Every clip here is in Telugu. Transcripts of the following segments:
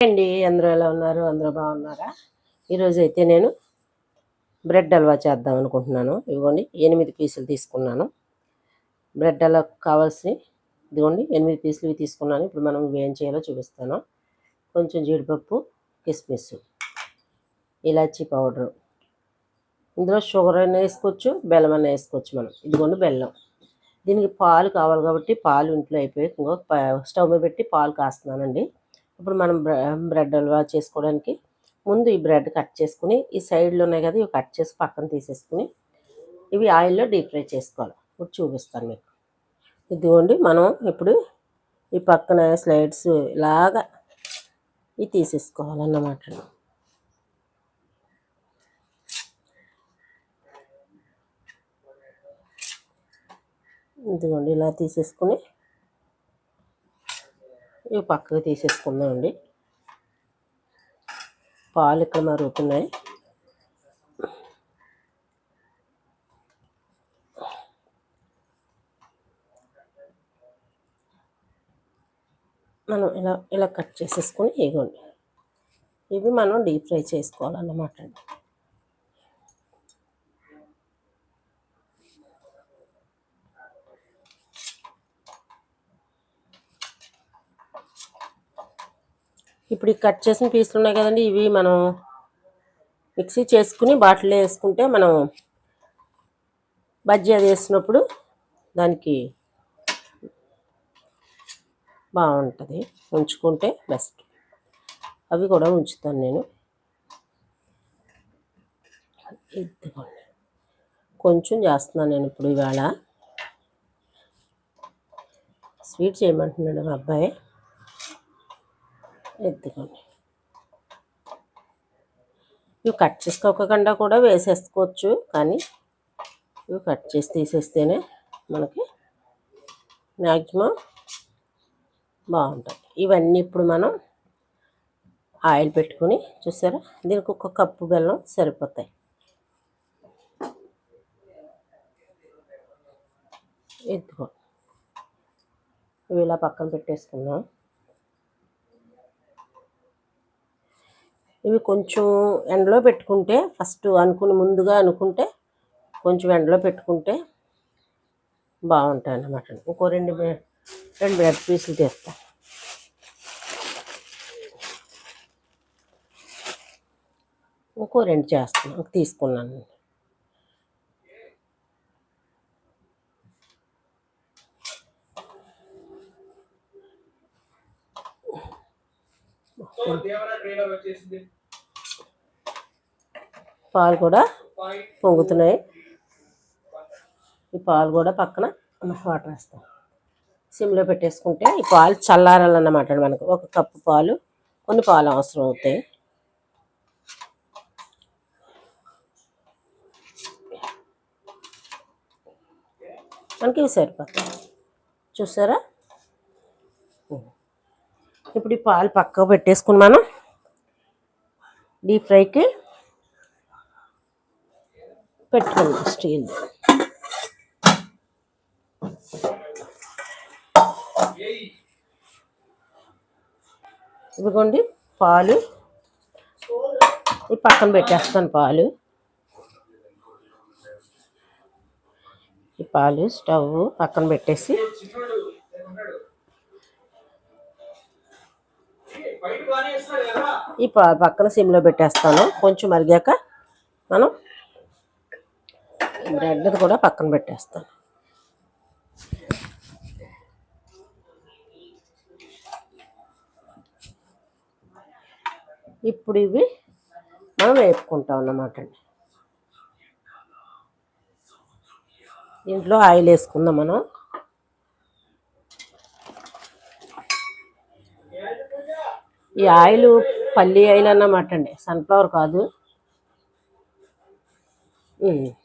అండి అందరూ ఎలా ఉన్నారు? అందరూ బాగున్నారా? ఈరోజు అయితే నేను బ్రెడ్ హల్వా చేద్దాం అనుకుంటున్నాను. ఇదిగోండి ఎనిమిది పీసులు తీసుకున్నాను. బ్రెడ్ హల్వా కావాల్సి ఇదిగోండి ఎనిమిది పీసులు తీసుకున్నాను. ఇప్పుడు మనం ఏం చేయాలో చూపిస్తాను. కొంచెం జీడిపప్పు కిస్మిస్ ఇలాచీ పౌడరు. ఇందులో షుగర్ అయినా వేసుకోవచ్చు బెల్లం అయినా వేసుకోవచ్చు మనం. ఇదిగోండి బెల్లం. దీనికి పాలు కావాలి కాబట్టి పాలు ఇంట్లో అయిపోయి ఇంకో స్టవ్ మీద పెట్టి పాలు కాస్తున్నానండి. ఇప్పుడు మనం బ్రెడ్ హల్వా చేసుకోవడానికి ముందు ఈ బ్రెడ్ కట్ చేసుకుని ఈ సైడ్లో ఉన్నాయి కదా ఇవి కట్ చేసి పక్కన తీసేసుకుని ఇవి ఆయిల్లో డీప్ ఫ్రై చేసుకోవాలి. ఇప్పుడు చూపిస్తాను మీకు. ఇదిగోండి మనం ఇప్పుడు ఈ పక్కన స్లైడ్స్ ఇలాగా ఇవి తీసేసుకోవాలన్నమాట ఇదిగోండి ఇలా తీసేసుకుని ఇవి పక్కకు తీసేసుకుందామండి పాలు ఇక్కడ మరుగుతున్నాయి. మనం ఇలా ఇలా కట్ చేసేసుకొని ఇగోండి ఇవి మనం డీప్ ఫ్రై చేసుకోవాలన్నమాట అండి. ఇప్పుడు ఈ కట్ చేసిన పీసులు ఉన్నాయి కదండి ఇవి మనం మిక్సీ చేసుకుని బాటిల్లో వేసుకుంటే మనం బజ్జీ అది వేసినప్పుడు దానికి బాగుంటుంది. ఉంచుకుంటే బెస్ట్ అవి కూడా ఉంచుతాను నేను. ఇదిగోండి. కొంచెం చేస్తున్నాను నేను ఇప్పుడు ఇవాళ. స్వీట్ చేయమంటున్నాడు మా అబ్బాయి. ఎత్తుకోండి ఇవి కట్ చేసుకోకుండా కూడా వేసేసుకోవచ్చు కానీ ఇవి కట్ చేసి తీసేస్తేనే మనకి మ్యాక్సిమం బాగుంటుంది. ఇవన్నీ ఇప్పుడు మనం ఆయిల్ పెట్టుకుని చూసారా? దీనికి ఒక కప్పు బెల్లం సరిపోతాయి. ఎత్తుకో. ఇవి ఇలా పక్కన పెట్టేసుకుందాం. ఇవి కొంచెం ఎండలో పెట్టుకుంటే ఫస్ట్ అనుకుని ముందుగా అనుకుంటే కొంచెం ఎండలో పెట్టుకుంటే బాగుంటాయి అన్నమాట. ఇంకో రెండు రెండు బ్రెడ్ పీసులు తీస్తాను ఇంకో రెండు చేస్తాను తీసుకున్నాను. పాలు కూడా పొంగుతున్నాయి. ఈ పాలు కూడా పక్కన వాటర్ వేస్తాం. సిమ్లో పెట్టేసుకుంటే ఈ పాలు చల్లారాలన్నమాట మనకు. ఒక కప్పు పాలు కొన్ని పాలు అవసరం అవుతాయి. మనకి ఇవి సరిపోతాయి. చూసారా? ఇప్పుడు ఈ పాలు పక్కకు పెట్టేసుకుని మనం డీప్ ఫ్రైకి పెట్టుకోండి స్టీల్. ఇదిగోండి పాలు. ఈ పక్కన పెట్టేస్తాను పాలు. ఈ పాలు స్టవ్ పక్కన పెట్టేసి ఈ పక్కన సిమ్లో పెట్టేస్తాను. కొంచెం మరిగాక మనం బ్రెడ్ కూడా పక్కన పెట్టేస్తాను. ఇప్పుడు ఇవి మనం వేపుకుంటాం అన్నమాట అండి. దీంట్లో ఆయిల్ వేసుకుందాం మనం. ఈ ఆయిల్ పల్లి ఆయిల్ అన్నమాట అండి. సన్ఫ్లవర్ కాదు.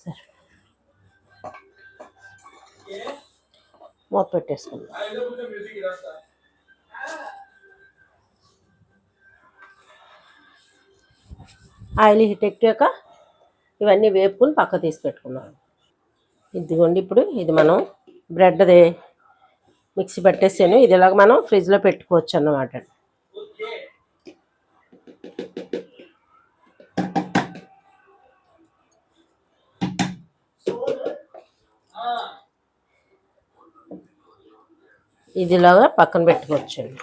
సరే. మూత పెట్టేసుకుందాం. ఆయిల్ హీట్ ఎక్కాక ఇవన్నీ వేపుకుని పక్క తీసి పెట్టుకున్నాను ఇదిగోండి ఇప్పుడు ఇది మనం బ్రెడ్ది మిక్సీ పెట్టేసాను. ఇది ఇలాగ మనం ఫ్రిడ్జ్లో పెట్టుకోవచ్చు అన్నమాట. ఇదిలాగా పక్కన పెట్టుకోవచ్చండి.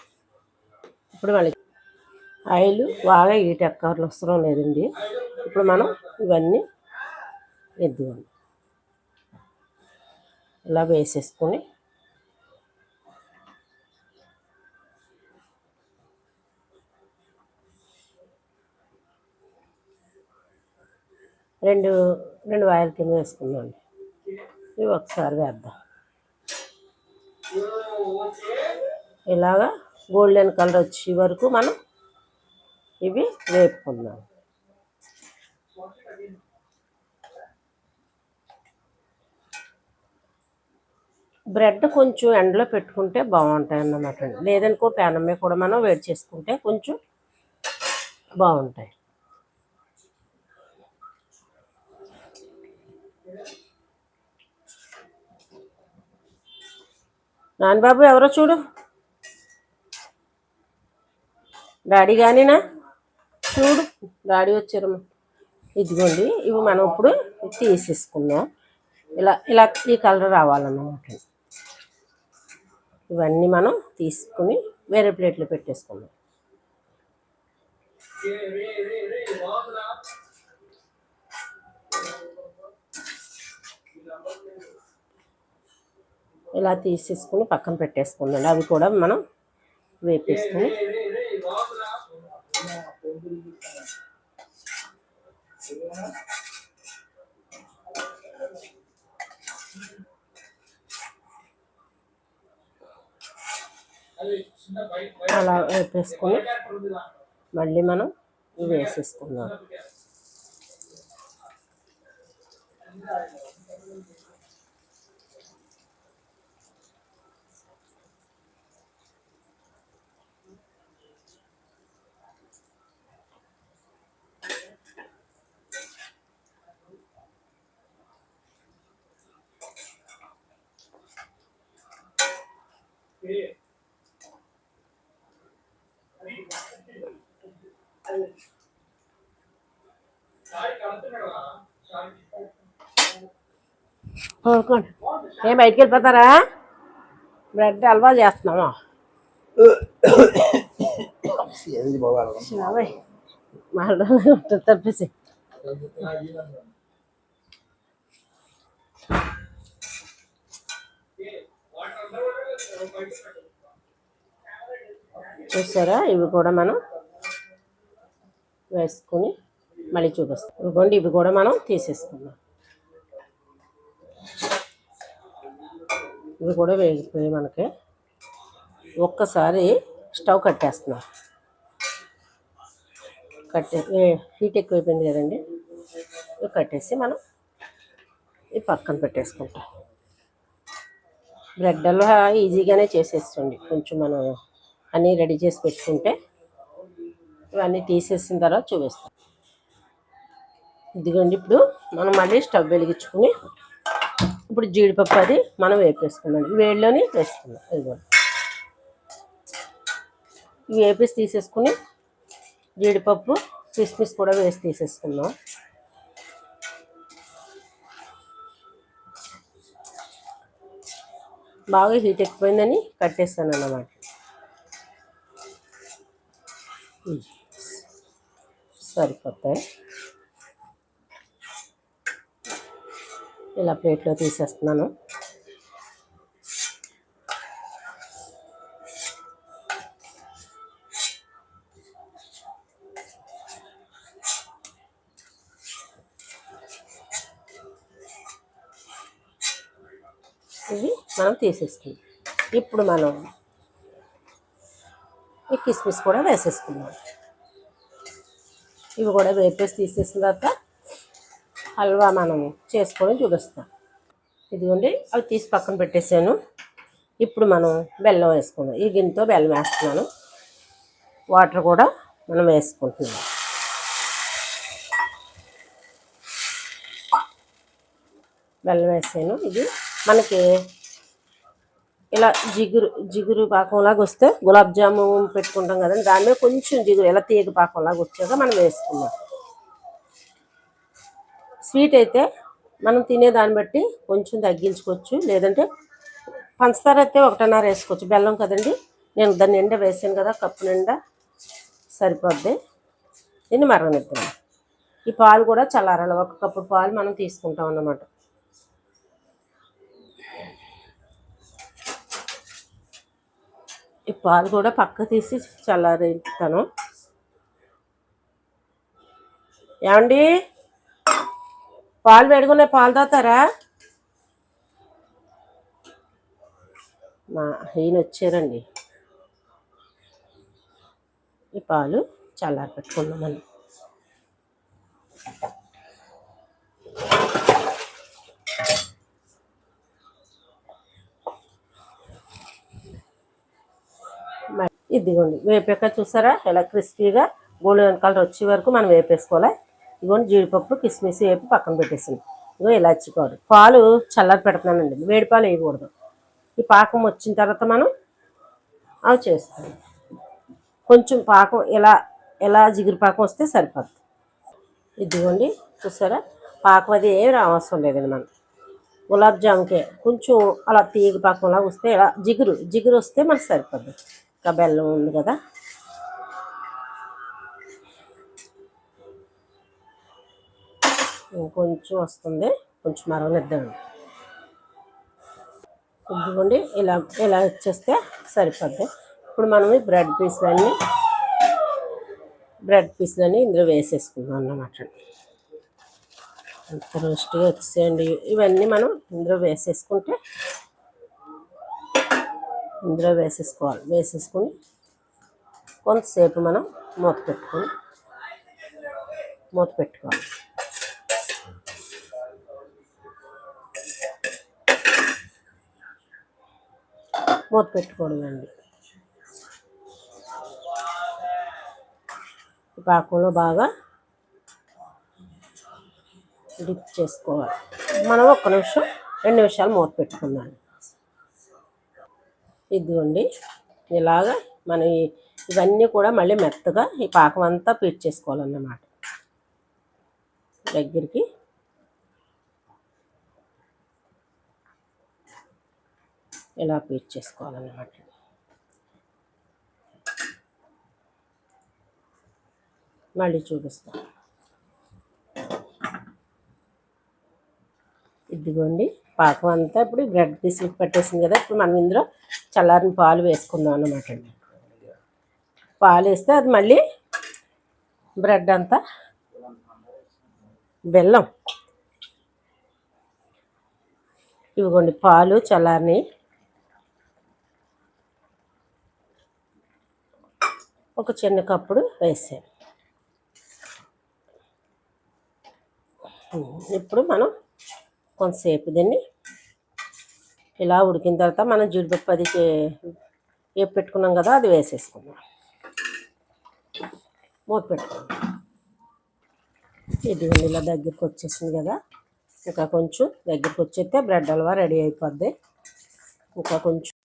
ఇప్పుడు మళ్ళీ ఆయిల్ బాగా హీట్ ఎక్కర్లు అవసరం లేదండి. ఇప్పుడు మనం ఇవన్నీ ఎద్దుకోండి. ఇలా వేసేసుకొని రెండు రెండు వాయిల కింద వేసుకుందాం ఇవి ఒకసారి వేద్దాం. ఇలాగా గోల్డెన్ కలర్ వచ్చే వరకు మనం ఇవి వేపుకుందాం. బ్రెడ్ కొంచెం ఎండలో పెట్టుకుంటే బాగుంటాయి అన్నమాట లేదనుకో పెనం మీద కూడా మనం వేడి చేసుకుంటే కొంచెం బాగుంటాయి. నాన్నబాబు ఎవరో చూడు. డాడీ కానీనా చూడు డాడీ వచ్చారు ఇదిగోండి ఇవి మనం ఇప్పుడు తీసేసుకుందాం. ఇలా ఇలా ఈ కలర్ రావాలన్నమాట. ఇవన్నీ మనం తీసుకుని వేరే ప్లేట్లో పెట్టేసుకుందాం. ఇలా తీసేసుకుని పక్కన పెట్టేసుకుందండి అవి కూడా మనం వేపేసుకుని అలా వేపేసుకుని మళ్ళీ మనం ఇవి వేసేసుకుందాం. కోరుకోండి ఏం బయటికి వెళ్ళిపోతారా? బ్రెడ్ హల్వా చేస్తున్నామా బాబాయ్ మళ్ళీ తప్పేసి చూసారా ఇవి కూడా మనం వేసుకుని మళ్ళీ చూపిస్తాం. ఇవ్వండి ఇవి కూడా మనం తీసేసుకుందాం. ఇవి కూడా వేగిపోయి మనకి. ఒక్కసారి స్టవ్ కట్టేస్తున్నాం కట్టే హీట్ ఎక్కువైపోయింది కదండి. ఇవి కట్టేసి మనం ఈ పక్కన పెట్టేసుకుంటాం. బ్రెడ్ హల్వా ఈజీగానే చేసేస్తుంది. కొంచెం మనం అన్నీ రెడీ చేసి పెట్టుకుంటే ఇవన్నీ తీసేసిన తర్వాత చూపిస్తాం. ఇదిగోండి ఇప్పుడు మనం మళ్ళీ స్టవ్ వెలిగించుకుని ఇప్పుడు జీడిపప్పు అది మనం వేపేసుకున్నాం వేడిలోనే వేసుకున్నాం ఇదిగోండి. ఇవి వేపేసి తీసేసుకుని జీడిపప్పు కిస్మిస్ కూడా వేసి తీసేసుకున్నాం బాగా హీట్ ఎక్కిపోయిందని కట్టేస్తాను అన్నమాట. సరిపోతాయి. ఇలా ప్లేట్లో తీసేస్తున్నాను. ఇవి మనం తీసేసుకుందాం. ఇప్పుడు మనం ఈ కిస్మిస్ కూడా వేసేసుకుందాం. ఇవి కూడా వేపేసి తీసేసిన తర్వాత హల్వా మనం చేసుకొని చూపిస్తాం. ఇదిగోండి అవి తీసి పక్కన పెట్టేసాను ఇప్పుడు మనం బెల్లం వేసుకుందాం. ఈ గిన్నెతో బెల్లం వేస్తున్నాను. వాటర్ కూడా మనం వేసుకుంటున్నాం. బెల్లం వేసాను. ఇది మనకి ఇలా జిగురు జిగురు పాకంలాగా వస్తే గులాబ్ జాము పెట్టుకుంటాం కదండి. దాని మీద కొంచెం జిగురు ఇలా తీగ పాకంలాగా వచ్చాక మనం వేసుకుందాం. స్వీట్ అయితే మనం తినే దాన్ని బట్టి కొంచెం తగ్గించుకోవచ్చు. లేదంటే పంచదార అయితే ఒకటిన్నర వేసుకోవచ్చు. బెల్లం కదండి. నేను దాన్ని నిండా వేసాను కదా కప్పు నిండా సరిపోద్ది. దీన్ని మరగనిద్దాం. ఈ పాలు కూడా చల్లారాలి. ఒక కప్పు పాలు మనం తీసుకుంటాం అన్నమాట. ఈ పాలు కూడా పక్క తీసి చల్లారిస్తాను. ఏమండి? పాలు పెడుకునే పాలు తాగుతారా? మా ఈయన వచ్చారండి. ఈ పాలు చల్లారి పెట్టుకున్నామండి మ- ఇదిగోండి వేపాక చూసారా? ఎలా క్రిస్పీగా గోల్డెన్ కలర్ వచ్చే వరకు మనం వేపేసుకోవాలి. ఇదిగోండి జీడిపప్పు కిస్మిస్ వేపి పక్కన పెట్టేసింది. ఇదిగో ఇలాచి పౌడర్. పాలు చల్లారి పెడుతున్నానండి. వేడి పాలు వేయకూడదు. ఈ పాకం వచ్చిన తర్వాత మనం అవి చేస్తాం. కొంచెం పాకం ఎలా ఎలా జిగురు పాకం వస్తే సరిపోతుంది ఇదిగోండి చూసారా? పాకం అది ఏం రావసరం లేదండి మనం. గులాబ్ జామ్కే కొంచెం అలా తీగ పాకంలా వస్తే ఇలా జిగురు జిగురు వస్తే మనకు సరిపోతుంది ఇంకా బెల్లం ఉంది కదా. ఇంకొంచెం వస్తుంది. కొంచెం మరగనిద్దామండి ఇదిగోండి ఇలా ఇలా వచ్చేస్తే సరిపోద్ది. ఇప్పుడు మనం ఈ బ్రెడ్ పీస్లన్నీ బ్రెడ్ పీసులన్నీ ఇందులో వేసేసుకుందాం అన్నమాట. అంత రోస్ట్గా వచ్చేయండి. ఇవన్నీ మనం ఇందులో వేసేసుకుంటే ఇందులో వేసేసుకోవాలి. వేసేసుకొని కొంతసేపు మనం మూత పెట్టుకొని మూత పెట్టుకోవాలి. మూత పెట్టుకోవడం అండి పాకంలో బాగా డిప్ చేసుకోవాలి. మనం ఒక్క నిమిషం రెండు నిమిషాలు మూత పెట్టుకుందాం. ఇదిగోండి. ఇలాగా మనం ఇవన్నీ కూడా మళ్ళీ మెత్తగా ఈ పాకం అంతా పీడ్చేసుకోవాలన్నమాట దగ్గరికి. ఇలా పీడ్చేసుకోవాలన్నమాట మళ్ళీ చూపిస్తాను ఇదిగోండి పాకం అంతా ఇప్పుడు బ్రెడ్ పీసులు పెట్టేసింది కదా ఇప్పుడు మనం ఇందులో చల్లారిన పాలు వేసుకుందాం అనమాట అండి. పాలు వేస్తే అది మళ్ళీ బ్రెడ్ అంతా బెల్లం. ఇవిగోండి పాలు చల్లారిని ఒక చిన్న కప్పుడు వేసాను. ఇప్పుడు మనం కొంతసేపు దీన్ని ఇలా ఉడికిన తర్వాత మనం జీడిపప్పు అది చే- వేపు పెట్టుకున్నాం కదా అది వేసేసుకుందాం. మూత పెట్టుకుందాం. ఇది ఇలా దగ్గరికి వచ్చేసింది కదా. ఇంకా కొంచెం దగ్గరికి వచ్చేస్తే బ్రెడ్ హల్వా రెడీ అయిపోద్ది. ఇంకా కొంచెం